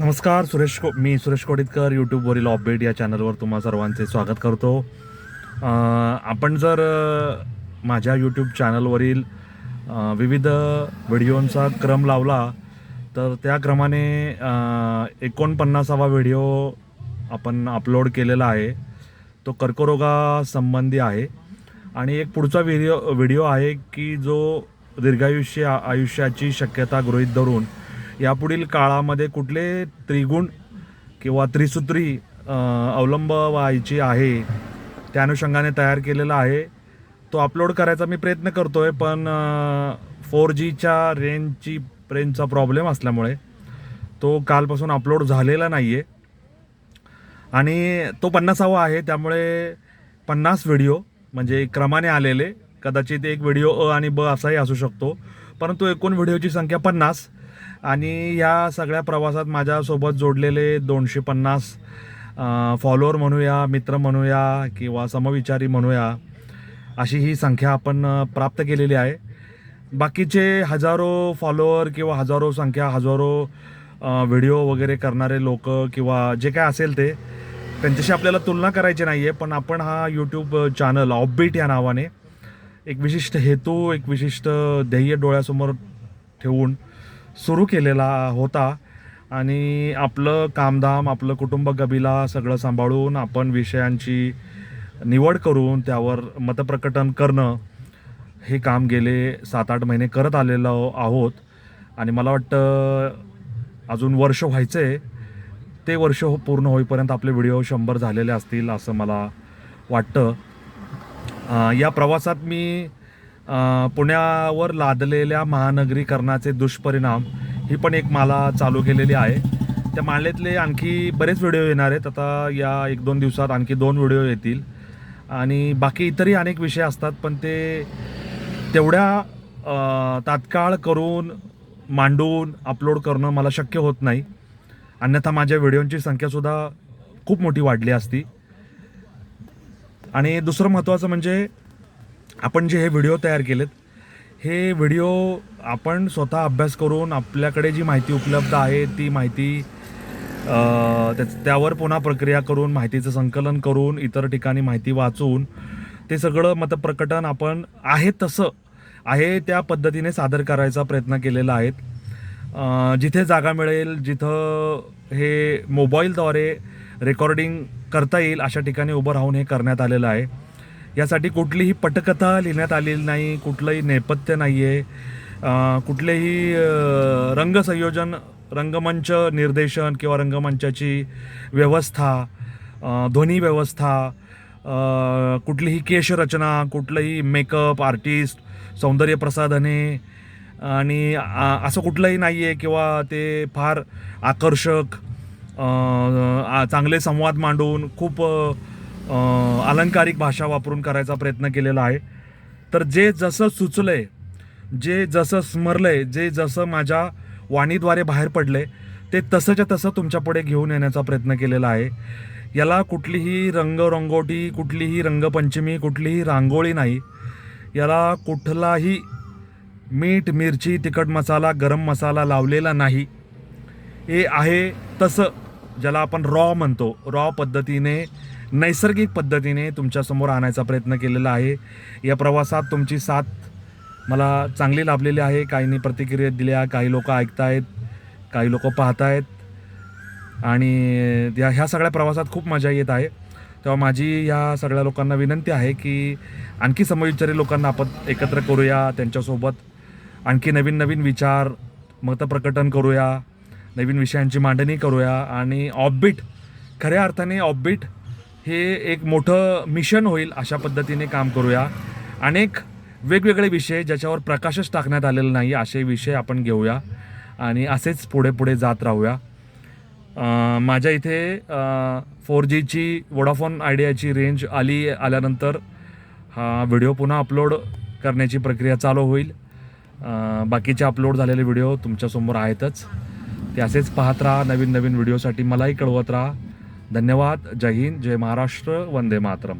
नमस्कार सुरेश को मी सुरेश कोडितकर यूट्यूबवरील अपडेट या चॅनलवर तुम्हा सर्वांचे स्वागत करतो. आपण जर माझ्या यूट्यूब चॅनलवरील विविध व्हिडिओंचा क्रम लावला तर त्या क्रमाने एकोणपन्नासावा व्हिडिओ आपण अपलोड केलेला आहे. तो कर्करोगासंबंधी आहे. आणि एक पुढचा व्हिडिओ व्हिडिओ आहे की जो दीर्घायुष्य आयुष्याची शक्यता गृहीत धरून यापुढील काळामध्ये कुठले त्रिगुण किंवा त्रिसूत्री अवलंब व्हायची आहे त्या अनुषंगाने तयार केलेला आहे. तो अपलोड करायचा मी प्रयत्न करतो आहे पण फोर जीच्या रेंजची रेंजचा प्रॉब्लेम असल्यामुळे तो कालपासून अपलोड झालेला नाही आहे आणि तो पन्नासावा आहे त्यामुळे पन्नास व्हिडिओ म्हणजे क्रमाने आलेले कदाचित एक व्हिडिओ अ आणि ब असाही असू शकतो परंतु एकूण व्हिडिओची संख्या पन्नास. आणि या सगळ्या प्रवासात माझ्यासोबत जोडलेले दोनशे पन्नास फॉलोअर म्हणूया मित्र म्हणूया किंवा समविचारी म्हणूया अशी ही संख्या आपण प्राप्त केलेली आहे. बाकीचे हजारो फॉलोअर किंवा हजारो संख्या हजारो व्हिडिओ वगैरे करणारे लोक किंवा जे काय असेल ते त्यांच्याशी आपल्याला तुलना करायची नाही आहे पण आपण हा यूट्यूब चॅनल ऑबबीट या नावाने एक विशिष्ट हेतू एक विशिष्ट ध्येय डोळ्यासमोर ठेवून सुरू केलेला होता. आणि आपलं कामधाम आपलं कुटुंब गबिला सगळं सांभाळून आपण विषयांची निवड करून त्यावर मतप्रकटन करणं हे काम गेले सात आठ महिने करत आलेलो आहोत. आणि मला वाटतं अजून वर्ष व्हायचं आहे ते वर्ष हो पूर्ण होईपर्यंत आपले व्हिडिओ शंभर झालेले असतील असं मला वाटतं. या प्रवासात मी पुण्यावर लादलेल्या महानगरीकरणाचे दुष्परिणाम ही पण एक माला चालू केलेली आहे. त्या मालेतले आणखी बरेच व्हिडिओ येणार आहेत. आता या एक दोन दिवसात आणखी दोन व्हिडिओ येतील. आणि बाकी इतरही अनेक विषय असतात पण ते तेवढ्या तात्काळ करून मांडून अपलोड करणं मला शक्य होत नाही. अन्यथा माझ्या व्हिडिओंची संख्यासुद्धा खूप मोठी वाढली असती. आणि दुसरं महत्त्वाचं म्हणजे आपण जे हे व्हिडिओ तयार केलेत हे व्हिडिओ आपण स्वतः अभ्यास करून आपल्याकडे जी माहिती उपलब्ध आहे ती माहिती त्यावर पुन्हा प्रक्रिया करून माहितीचं संकलन करून इतर ठिकाणी माहिती वाचून ते सगळं मतप्रकटन आपण आहे तसं आहे त्या पद्धतीने सादर करायचा प्रयत्न केलेला आहे. जिथे जागा मिळेल जिथं हे मोबाईलद्वारे रेकॉर्डिंग करता येईल अशा ठिकाणी उभं राहून हे करण्यात आलेलं आहे. यासाठी कुठलीही पटकथा लिहिण्यात आलेली नाही कुठलंही नेपथ्य नाही आहे कुठलेही रंगसंयोजन रंगमंच निर्देशन किंवा रंगमंचाची व्यवस्था ध्वनी व्यवस्था कुठलीही केशरचना कुठलंही मेकअप आर्टिस्ट सौंदर्य प्रसाधने आणि असं कुठलंही नाही आहे किंवा ते फार आकर्षक चांगले संवाद मांडून खूप अलंकारिक भाषा वापरून करायचा प्रयत्न केलेला आहे. तर जे जसं सुचलं आहे जे जसं स्मरलं आहे जे जसं माझ्या वाणीद्वारे बाहेर पडले ते तसंच्या तसं तुमच्यापुढे घेऊन येण्याचा प्रयत्न केलेला आहे. याला कुठलीही रंगरंगोटी कुठलीही रंगपंचमी कुठलीही रांगोळी नाही. याला कुठलाही मीठ मिरची तिखट मसाला गरम मसाला लावलेला नाही. हे आहे तसं ज्याला आपण रॉ म्हणतो. रॉ पद्धतीने नैसर्गिक पद्धतीने तुमच्यासमोर आणायचा प्रयत्न केलेला आहे. या प्रवासात तुमची साथ मला चांगली लाभलेली आहे. काहींनी प्रतिक्रिया दिल्या काही लोक ऐकतायत काही लोक पाहतायत. आणि या ह्या सगळ्या प्रवासात खूप मजा येत आहे. तेव्हा माझी ह्या सगळ्या लोकांना विनंती आहे की आणखी समविचारी लोकांना आपण एकत्र करूया त्यांच्यासोबत आणखी नवीन नवीन विचार मतप्रकटन करूया नवीन विषयांची मांडणी करूया. आणि ऑफबीट खऱ्या अर्थाने ऑबबिट हे एक मोठं मिशन होईल अशा पद्धतीने काम करूया. अनेक वेगवेगळे विषय ज्याच्यावर प्रकाशच टाकण्यात आलेला नाही असे विषय आपण घेऊया आणि असेच पुढे पुढे जात राहूया. माझ्या इथे फोर जीची वोडाफोन आयडियाची रेंज आली आल्यानंतर हा व्हिडिओ पुन्हा अपलोड करण्याची प्रक्रिया चालू होईल. बाकीचे अपलोड झालेले व्हिडिओ तुमच्यासमोर आहेतच. ते असेच पाहत राहा नवीन नवीन व्हिडिओसाठी मलाही कळवत राहा. धन्यवाद. जय हिंद. जय महाराष्ट्र. वंदे मातरम.